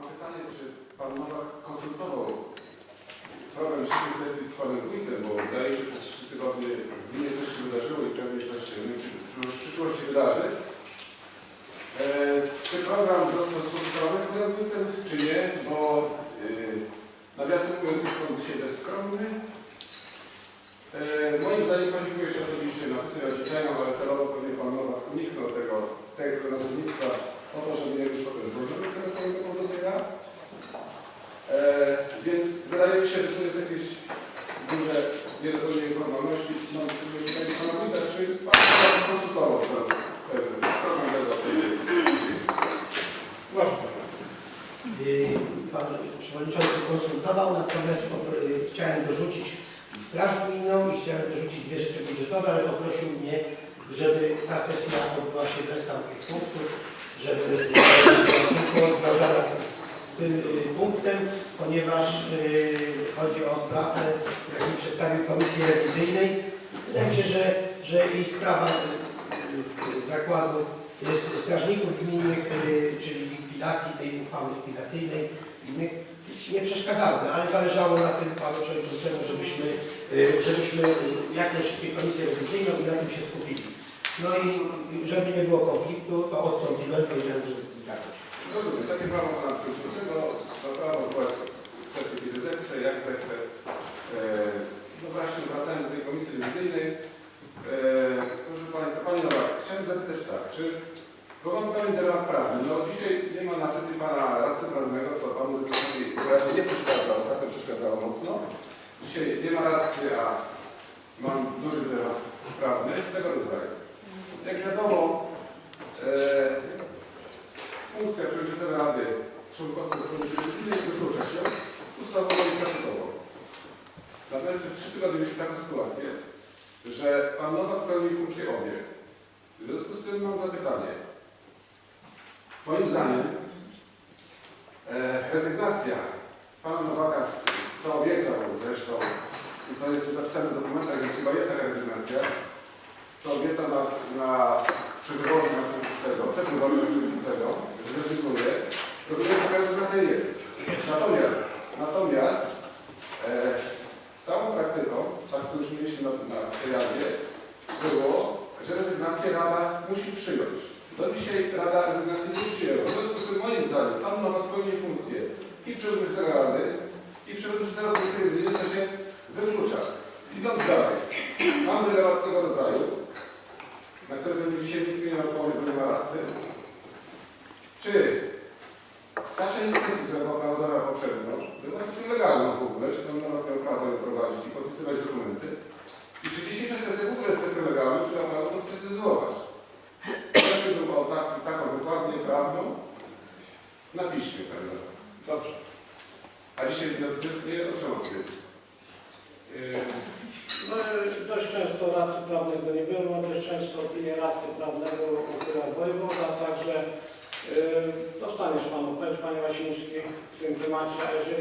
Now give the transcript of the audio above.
Mam pytanie, czy Pan Nowak konsultował program trzeciej sesji z Panem Wójtem, bo wydaje się, że przez trzy tygodnie w gminie coś się wydarzyło i pewnie coś się w przysz- w przyszłości wydarzy. E, czy program został skonsultowany z Panem Wójtem, czy nie? Bo e, nawiasem mówiąc jest on dzisiaj bezskromny. E, moim zdaniem kwalifikuje się osobiście na sesję nadzwyczajną, ale celowo pewnie Pan Nowak uniknął tego, tego nazewnictwa po to, żeby nie być potem zwolniony z tego samego powodu ja. E, więc wydaje mi się, że to jest jakieś duże niedopełnienie formalności. Mam pytanie Pana Wójta, czy Pan konsultował ten program tego Pan Przewodniczący konsultował, natomiast chciałem dorzucić Straż Gminną i chciałem dorzucić dwie rzeczy budżetowe, ale poprosił mnie, żeby ta sesja odbyła się bez tamtych punktów, żeby była związana z, z tym y, punktem, ponieważ y, chodzi o pracę, jaką przedstawił Komisji Rewizyjnej. Wydaje mi się, że, że i sprawa y, y, zakładu jest strażników gminnych, czyli likwidacji tej uchwały likwidacyjnej nie przeszkadzały, ale zależało na tym panu przewodniczącemu, żebyśmy, żebyśmy jakąś komisję rewizyjną i na tym się skupili. No i żeby nie było konfliktu, to odstąpiłem, powiedziałem, że zgadzam się. Rozumiem, takie prawo Pana Przewodniczącego, ma prawo zwołać sesję kiedy zechce, jak zechce. E, no właśnie, wracając do tej komisji rewizyjnej. E, proszę Państwa, Panie Nowak, chciałem zapytać tak, czy, bo mam pewien dylemat prawny, no dzisiaj nie ma na sesji Pana radcy prawnego, co Panu wyraźnie nie przeszkadza, ostatnio przeszkadzało mocno. Dzisiaj nie ma racji, a mam duży dylemat prawny tego rodzaju. Jak wiadomo, e, funkcja przewodniczącego Rady z członkostwem Komisji Rewizyjnej wyklucza się ustawowo i statutowo. Natomiast przez trzy tygodnie mieliśmy taką sytuację, że Pan Nowak pełni funkcję obie. W związku z tym mam zapytanie. Moim zdaniem e, rezygnacja Pana Nowaka, z, co obiecał zresztą co jest zapisane w dokumentach, więc chyba jest taka rezygnacja, co obiecał nas na przy wyborze na przewodniczącego, przed wyborem rezygnuje, rozumiem, że taka rezygnacja jest. Natomiast, natomiast e, stałą praktyką, tak to już mieliśmy na, na tej Radzie, było, że rezygnację Rada musi przyjąć. Do dzisiaj Rada rezygnację nie przyjęła. W związku z tym moim zdaniem Pan Nowak pełni funkcję i przewodniczącego Rady, i przewodniczącego Komisji się wyklucza. Idąc dalej, mamy dylemat tego rodzaju, na które będzie dzisiaj nikt nie odpowie, bo nie ma racy. Czy ta część sesji, która była prowadzona poprzednio, była sesją legalną w ogóle, że pan Nowak miał prawo prowadzić i podpisywać dokumenty? I czy dzisiejsza sesja w ogóle jest sesją legalną, czy ma prawo tę sesję zwołać? Prosiłbym o tak, taką wykładnię prawną na piśmie, prawda? Dobrze. A dzisiaj nie, nie otrzymam. Yy, No, dość często radcy prawnego nie było, dość często opinię radcy prawnego udziela wojewoda, także yy, dostaniesz Pan odpowiedź, Panie Łasiński, w tym temacie, a jeżeli